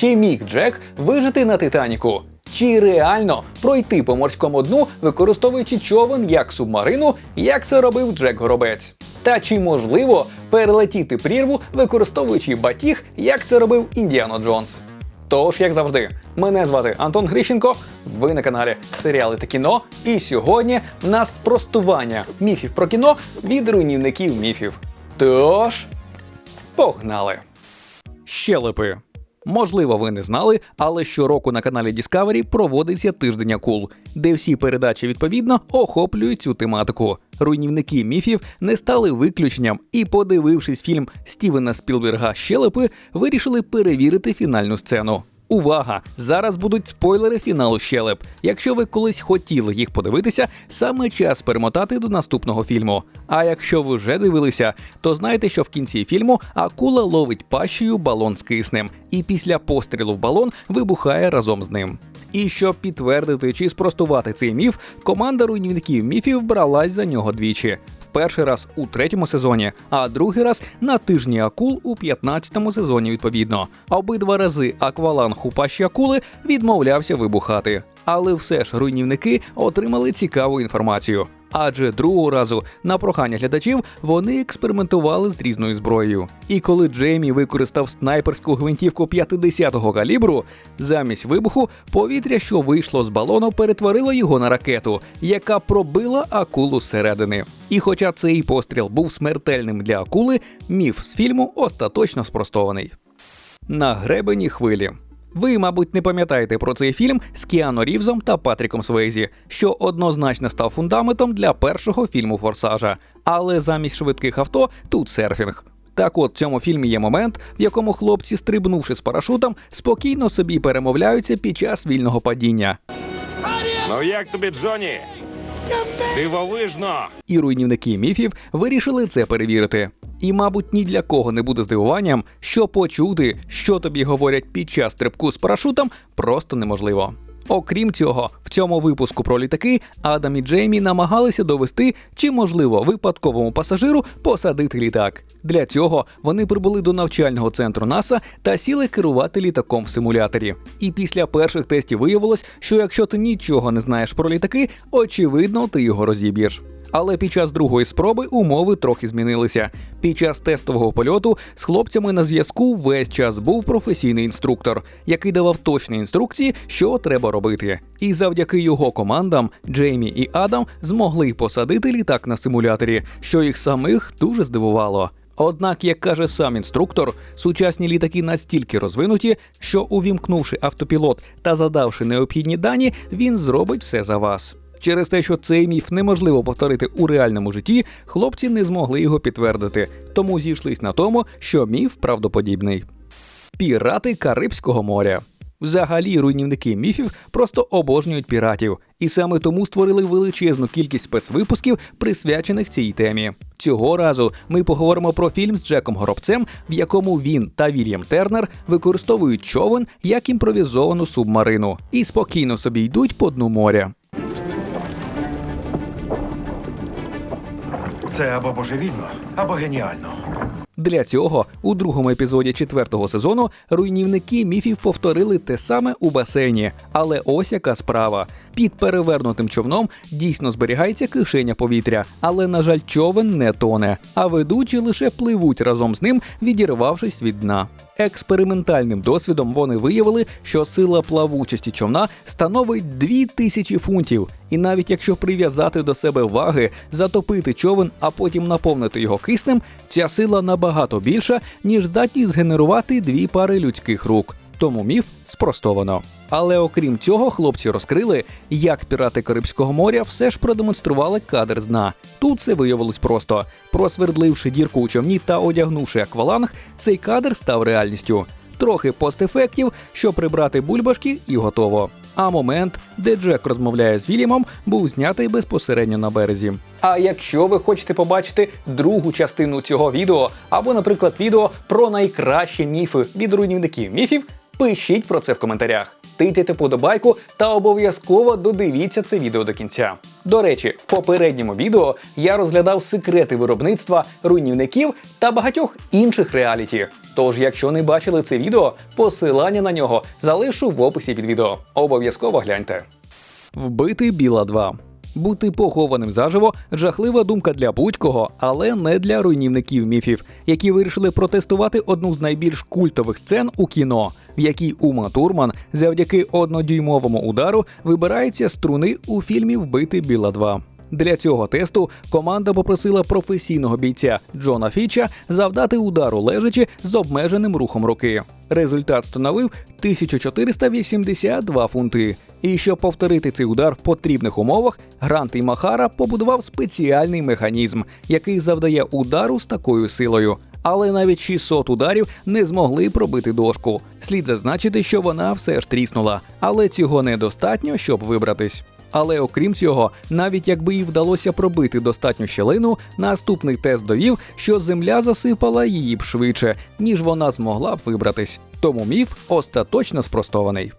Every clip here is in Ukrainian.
Чи міг Джек вижити на Титаніку? Чи реально пройти по морському дну, використовуючи човен як субмарину, як це робив Джек Горобець? Та чи можливо перелетіти прірву, використовуючи батіг, як це робив Індіано Джонс? Тож, як завжди, мене звати Антон Грищенко. Ви на каналі Серіали та кіно. І сьогодні в нас спростування міфів про кіно від руйнівників міфів. Тож, погнали! Щелепи. Можливо, ви не знали, але щороку на каналі Discovery проводиться тиждень акул, де всі передачі відповідно охоплюють цю тематику. Руйнівники міфів не стали виключенням і, подивившись фільм Стівена Спілберга Щелепи, вирішили перевірити фінальну сцену. Увага! Зараз будуть спойлери фіналу щелеп. Якщо ви колись хотіли їх подивитися, саме час перемотати до наступного фільму. А якщо ви вже дивилися, то знайте, що в кінці фільму акула ловить пащею балон з киснем, і після пострілу в балон вибухає разом з ним. І щоб підтвердити чи спростувати цей міф, команда руйнівників міфів бралась за нього двічі. Перший раз у третьому сезоні, а другий раз на тижні акул у 15-му сезоні відповідно. Обидва рази акваланг хупащі пащі акули відмовлявся вибухати. Але все ж руйнівники отримали цікаву інформацію. Адже другого разу на прохання глядачів вони експериментували з різною зброєю. І коли Джеймі використав снайперську гвинтівку 50-го калібру, замість вибуху повітря, що вийшло з балону, перетворило його на ракету, яка пробила акулу зсередини. І хоча цей постріл був смертельним для акули, міф з фільму остаточно спростований. На гребені хвилі. Ви, мабуть, не пам'ятаєте про цей фільм з Кіано Рівзом та Патріком Свейзі, що однозначно став фундаментом для першого фільму Форсажа. Але замість швидких авто тут серфінг. Так от в цьому фільмі є момент, в якому хлопці, стрибнувши з парашутом, спокійно собі перемовляються під час вільного падіння. Ну як тобі, Джоні? Дивовижно! І руйнівники міфів вирішили це перевірити. І, мабуть, ні для кого не буде здивуванням, що почути, що тобі говорять під час стрибку з парашутом, просто неможливо. Окрім цього, в цьому випуску про літаки Адам і Джеймі намагалися довести, чи можливо випадковому пасажиру посадити літак. Для цього вони прибули до навчального центру НАСА та сіли керувати літаком в симуляторі. І після перших тестів виявилось, що якщо ти нічого не знаєш про літаки, очевидно, ти його розіб'єш. Але під час другої спроби умови трохи змінилися. Під час тестового польоту з хлопцями на зв'язку весь час був професійний інструктор, який давав точні інструкції, що треба робити. І завдяки його командам Джеймі і Адам змогли посадити літак на симуляторі, що їх самих дуже здивувало. Однак, як каже сам інструктор, сучасні літаки настільки розвинуті, що увімкнувши автопілот та задавши необхідні дані, він зробить все за вас. Через те, що цей міф неможливо повторити у реальному житті, хлопці не змогли його підтвердити, тому зійшлись на тому, що міф правдоподібний. Пірати Карибського моря. Взагалі, руйнівники міфів просто обожнюють піратів, і саме тому створили величезну кількість спецвипусків, присвячених цій темі. Цього разу ми поговоримо про фільм з Джеком Горобцем, в якому він та Вільям Тернер використовують човен як імпровізовану субмарину і спокійно собі йдуть по дну моря. Це або божевільно, або геніально. Для цього у другому епізоді четвертого сезону руйнівники міфів повторили те саме у басейні. Але ось яка справа. Під перевернутим човном дійсно зберігається кишеня повітря, але, на жаль, човен не тоне, а ведучі лише пливуть разом з ним, відірвавшись від дна. Експериментальним досвідом вони виявили, що сила плавучості човна становить 2000 фунтів, і навіть якщо прив'язати до себе ваги, затопити човен, а потім наповнити його киснем, ця сила набагато більша, ніж здатність згенерувати дві пари людських рук. Тому міф спростовано. Але окрім цього, хлопці розкрили, як пірати Карибського моря все ж продемонстрували кадр з дна. Тут це виявилось просто. Просвердливши дірку у човні та одягнувши акваланг, цей кадр став реальністю. Трохи постефектів, щоб прибрати бульбашки, і готово. А момент, де Джек розмовляє з Вільямом, був знятий безпосередньо на березі. А якщо ви хочете побачити другу частину цього відео, або, наприклад, відео про найкращі міфи від руйнівників міфів, пишіть про це в коментарях. Тицяйте подобайку та обов'язково додивіться це відео до кінця. До речі, в попередньому відео я розглядав секрети виробництва руйнівників та багатьох інших реаліті. Тож, якщо не бачили це відео, посилання на нього залишу в описі під відео. Обов'язково гляньте. Вбити Біла 2. Бути похованим заживо жахлива думка для будь-кого, але не для руйнівників міфів, які вирішили протестувати одну з найбільш культових сцен у кіно, в якій Ума Турман завдяки однодюймовому удару вибирається з струни у фільмі Вбити Біла 2. Для цього тесту команда попросила професійного бійця Джона Фіча завдати удару лежачи з обмеженим рухом руки. Результат становив 1482 фунти. І щоб повторити цей удар в потрібних умовах, Грант і Махара побудував спеціальний механізм, який завдає удару з такою силою. Але навіть 600 ударів не змогли пробити дошку. Слід зазначити, що вона все ж тріснула, але цього недостатньо, щоб вибратись. Але окрім цього, навіть якби їй вдалося пробити достатню щелину, наступний тест довів, що земля засипала її б швидше, ніж вона змогла б вибратись. Тому міф остаточно спростований.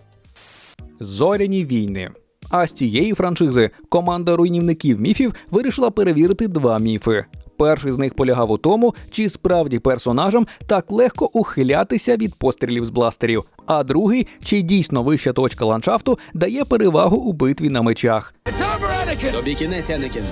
Зоряні війни. А з цієї франшизи команда руйнівників міфів вирішила перевірити два міфи. Перший з них полягав у тому, чи справді персонажам так легко ухилятися від пострілів з бластерів, а другий, чи дійсно вища точка ландшафту дає перевагу у битві на мечах. Тобі кінець, Анекін.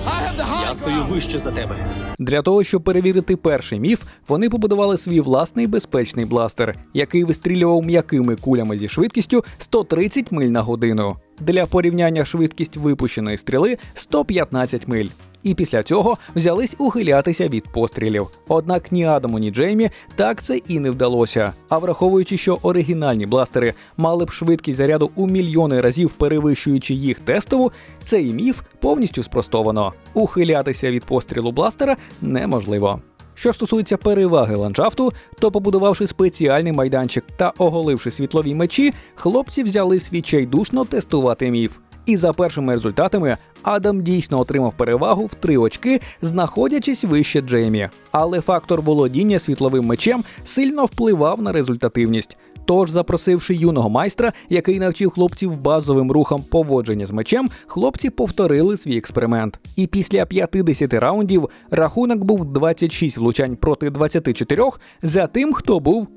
Я стою вище за тебе. Для того, щоб перевірити перший міф, вони побудували свій власний безпечний бластер, який вистрілював м'якими кулями зі швидкістю 130 миль на годину. Для порівняння швидкість випущеної стріли 115 миль. І після цього взялись ухилятися від пострілів. Однак ні Адаму, ні Джеймі так це і не вдалося. А враховуючи, що оригінальні бластери мали б швидкість заряду у мільйони разів перевищуючи їх тестову, цей міф повністю спростовано. Ухилятися від пострілу бластера неможливо. Що стосується переваги ландшафту, то побудувавши спеціальний майданчик та оголивши світлові мечі, хлопці взяли відчайдушно тестувати міф. І за першими результатами Адам дійсно отримав перевагу в три очки, знаходячись вище Джеймі. Але фактор володіння світловим мечем сильно впливав на результативність. Тож, запросивши юного майстра, який навчив хлопців базовим рухам поводження з мечем, хлопці повторили свій експеримент. І після 50 раундів рахунок був 26 влучань проти 24 за тим, хто був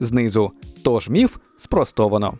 знизу. Тож міф спростовано.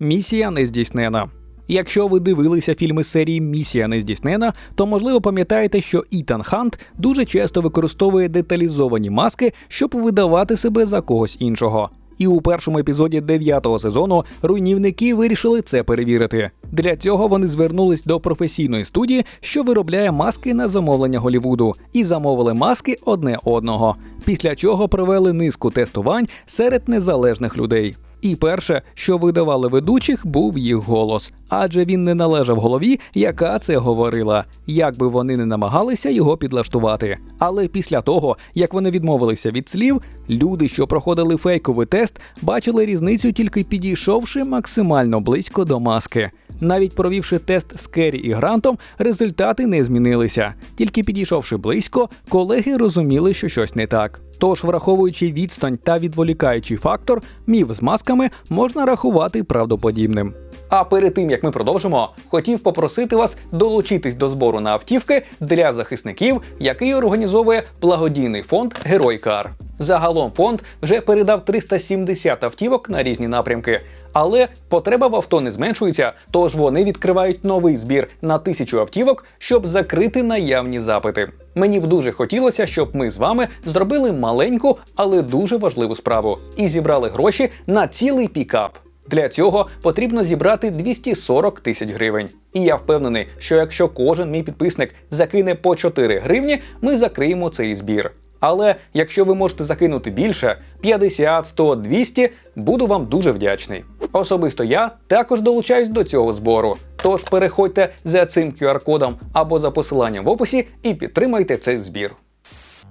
Місія не здійснена. Якщо ви дивилися фільми серії Місія не здійснена, то можливо пам'ятаєте, що Ітан Хант дуже часто використовує деталізовані маски, щоб видавати себе за когось іншого. І у першому епізоді дев'ятого сезону руйнівники вирішили це перевірити. Для цього вони звернулись до професійної студії, що виробляє маски на замовлення Голівуду, і замовили маски одне одного. Після чого провели низку тестувань серед незалежних людей. І перше, що видавали ведучих, був їх голос, адже він не належав голові, яка це говорила, як би вони не намагалися його підлаштувати. Але після того, як вони відмовилися від слів, люди, що проходили фейковий тест, бачили різницю тільки підійшовши максимально близько до маски. Навіть провівши тест з Керрі і Грантом, результати не змінилися. Тільки підійшовши близько, колеги розуміли, що щось не так. Тож, враховуючи відстань та відволікаючий фактор, міф з масками можна рахувати правдоподібним. А перед тим як ми продовжимо, хотів попросити вас долучитись до збору на автівки для захисників, який організовує благодійний фонд Герой Кар. Загалом фонд вже передав 370 автівок на різні напрямки. Але потреба в авто не зменшується, тож вони відкривають новий збір на тисячу автівок, щоб закрити наявні запити. Мені б дуже хотілося, щоб ми з вами зробили маленьку, але дуже важливу справу і зібрали гроші на цілий пікап. Для цього потрібно зібрати 240 тисяч гривень. І я впевнений, що якщо кожен мій підписник закине по 4 гривні, ми закриємо цей збір. Але якщо ви можете закинути більше 50, 100, 200, буду вам дуже вдячний. Особисто я також долучаюсь до цього збору. Тож переходьте за цим QR-кодом або за посиланням в описі і підтримайте цей збір.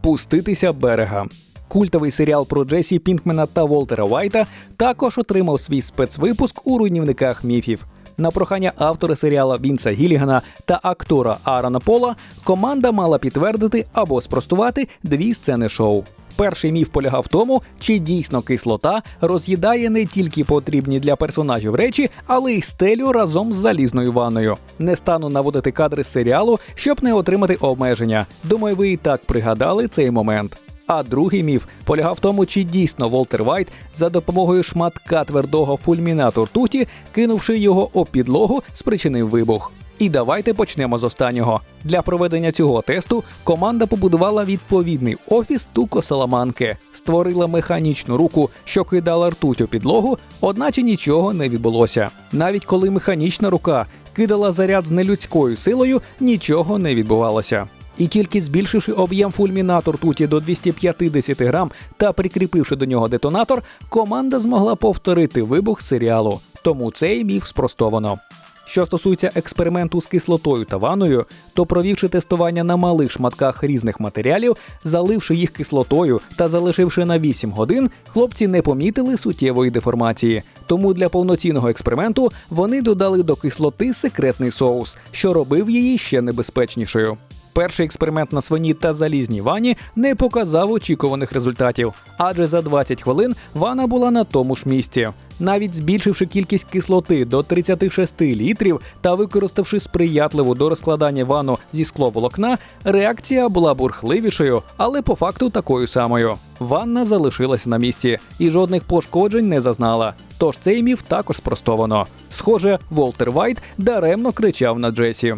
Пуститися берега. Культовий серіал про Джесі Пінкмена та Волтера Вайта також отримав свій спецвипуск у руйнівниках міфів. На прохання автора серіала Вінса Гілігана та актора Аарона Пола команда мала підтвердити або спростувати дві сцени шоу. Перший міф полягав в тому, чи дійсно кислота роз'їдає не тільки потрібні для персонажів речі, але й стелю разом з залізною ванною. Не стану наводити кадри з серіалу, щоб не отримати обмеження. Думаю, ви і так пригадали цей момент. А другий міф полягав в тому, чи дійсно Волтер Вайт за допомогою шматка твердого фульмінату ртуті, кинувши його об підлогу, спричинив вибух. І давайте почнемо з останнього. Для проведення цього тесту команда побудувала відповідний офіс Туко Саламанки, створила механічну руку, що кидала ртуть у підлогу, одначе нічого не відбулося. Навіть коли механічна рука кидала заряд з нелюдською силою, нічого не відбувалося. І тільки збільшивши об'єм фульмінатор туті до 250 грам та прикріпивши до нього детонатор, команда змогла повторити вибух серіалу. Тому цей міф спростовано. Що стосується експерименту з кислотою та ваною, то провівши тестування на малих шматках різних матеріалів, заливши їх кислотою та залишивши на 8 годин, хлопці не помітили суттєвої деформації. Тому для повноцінного експерименту вони додали до кислоти секретний соус, що робив її ще небезпечнішою. Перший експеримент на свині та залізній вані не показав очікуваних результатів, адже за 20 хвилин вана була на тому ж місці. Навіть збільшивши кількість кислоти до 36 літрів та використавши сприятливу до розкладання вану зі скловолокна, реакція була бурхливішою, але по факту такою самою. Ванна залишилася на місці і жодних пошкоджень не зазнала. Тож цей міф також спростовано. Схоже, Волтер Вайт даремно кричав на Джесі.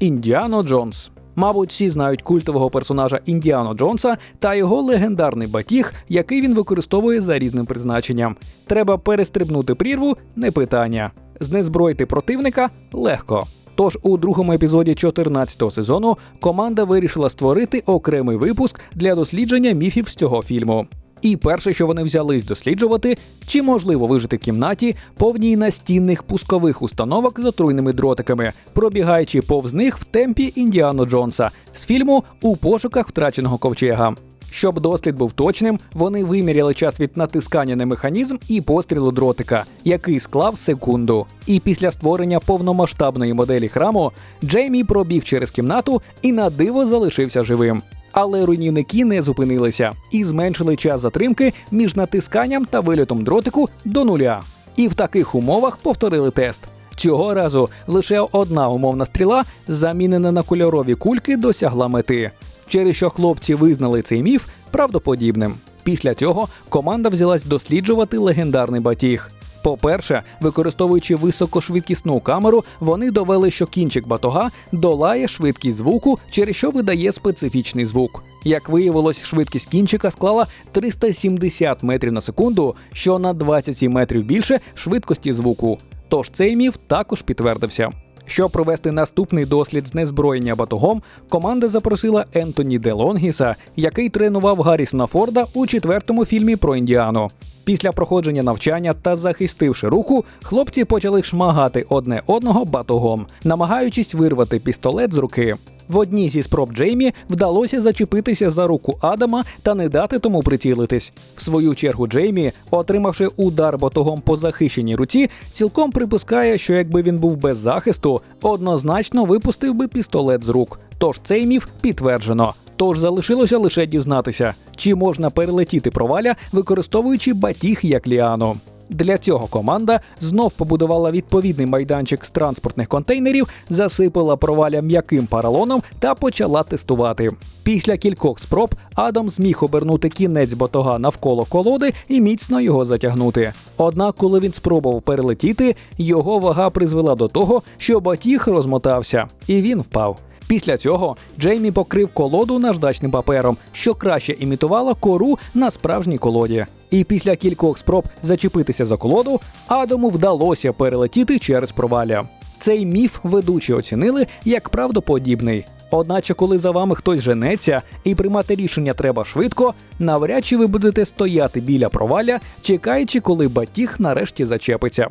Індіано Джонс. Мабуть, всі знають культового персонажа Індіано Джонса та його легендарний батіг, який він використовує за різним призначенням. Треба перестрибнути прірву не питання. Знезброїти противника легко. Тож у другому епізоді 14-го сезону команда вирішила створити окремий випуск для дослідження міфів з цього фільму. І перше, що вони взялись досліджувати, чи можливо вижити в кімнаті повній настінних пускових установок з отруйними дротиками, пробігаючи повз них в темпі Індіано Джонса з фільму У пошуках втраченого ковчега. Щоб дослід був точним, вони виміряли час від натискання на механізм і пострілу дротика, який склав секунду. І після створення повномасштабної моделі храму Джеймі пробіг через кімнату і на диво залишився живим. Але руйнівники не зупинилися і зменшили час затримки між натисканням та вильотом дротику до нуля. І в таких умовах повторили тест. Цього разу лише одна умовна стріла, замінена на кольорові кульки, досягла мети, через що хлопці визнали цей міф правдоподібним. Після цього команда взялась досліджувати легендарний батіг. По-перше, використовуючи високошвидкісну камеру, вони довели, що кінчик батога долає швидкість звуку, через що видає специфічний звук. Як виявилось, швидкість кінчика склала 370 метрів на секунду, що на 27 метрів більше швидкості звуку. Тож цей міф також підтвердився. Щоб провести наступний дослід з незброєння батогом, команда запросила Ентоні Делонгіса, який тренував Гаррісона Форда у четвертому фільмі про Індіану. Після проходження навчання та захистивши руку, хлопці почали шмагати одне одного батогом, намагаючись вирвати пістолет з руки. В одній зі спроб Джеймі вдалося зачепитися за руку Адама та не дати тому прицілитись. В свою чергу Джеймі, отримавши удар батогом по захищеній руці, цілком припускає, що якби він був без захисту, однозначно випустив би пістолет з рук. Тож цей міф підтверджено. Тож залишилося лише дізнатися, чи можна перелетіти проваля, використовуючи батіг як ліану. Для цього команда знов побудувала відповідний майданчик з транспортних контейнерів, засипала проваля м'яким паралоном та почала тестувати. Після кількох спроб Адам зміг обернути кінець батога навколо колоди і міцно його затягнути. Однак, коли він спробував перелетіти, його вага призвела до того, що батіг розмотався, і він впав. Після цього Джеймі покрив колоду наждачним папером, що краще імітувало кору на справжній колоді. І після кількох спроб зачепитися за колоду, Адаму вдалося перелетіти через провалля. Цей міф ведучі оцінили як правдоподібний. Одначе, коли за вами хтось женеться і приймати рішення треба швидко, навряд чи ви будете стояти біля провалля, чекаючи, коли батіг нарешті зачепиться.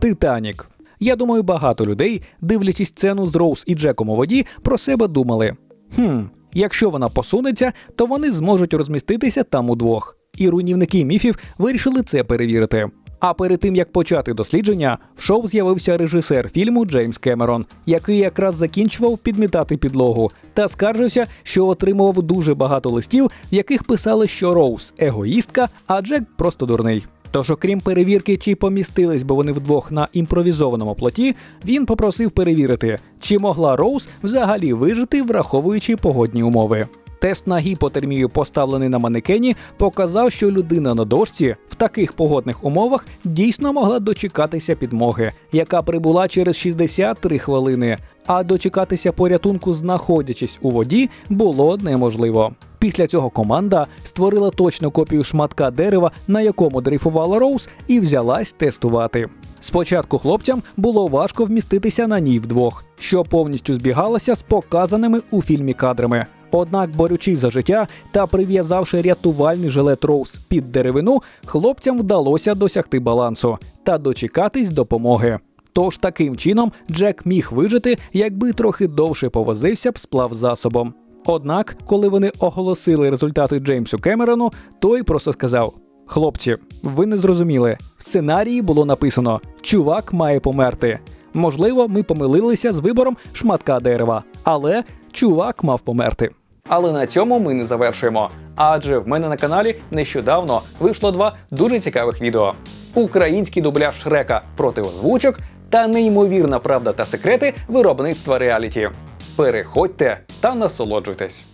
Титанік. Я думаю, багато людей, дивлячись сцену з Роуз і Джеком у воді, про себе думали: хм, якщо вона посунеться, то вони зможуть розміститися там удвох. І руйнівники міфів вирішили це перевірити. А перед тим як почати дослідження, в шоу з'явився режисер фільму Джеймс Кемерон, який якраз закінчував підмітати підлогу, та скаржився, що отримував дуже багато листів, в яких писали, що Роуз егоїстка, а Джек просто дурний. Тож, окрім перевірки, чи помістились би вони вдвох на імпровізованому плоті, він попросив перевірити, чи могла Роуз взагалі вижити, враховуючи погодні умови. Тест на гіпотермію, поставлений на манекені, показав, що людина на дошці в таких погодних умовах дійсно могла дочекатися підмоги, яка прибула через 63 хвилини. А дочекатися порятунку, знаходячись у воді, було неможливо. Після цього команда створила точну копію шматка дерева, на якому дрейфувала Роуз, і взялась тестувати. Спочатку хлопцям було важко вміститися на ній вдвох, що повністю збігалося з показаними у фільмі кадрами. Однак, борючись за життя та прив'язавши рятувальний жилет Роуз під деревину, хлопцям вдалося досягти балансу та дочекатись допомоги. Тож таким чином Джек міг вижити, якби трохи довше повозився б з плавзасобом. Однак, коли вони оголосили результати Джеймсу Кемерону, той просто сказав: Хлопці, ви не зрозуміли. В сценарії було написано: чувак має померти. Можливо, ми помилилися з вибором шматка дерева, але чувак мав померти. Але на цьому ми не завершуємо. Адже в мене на каналі нещодавно вийшло два дуже цікавих відео: український дубляж Шрека проти озвучок та неймовірна правда та секрети виробництва реаліті. Переходьте та насолоджуйтесь.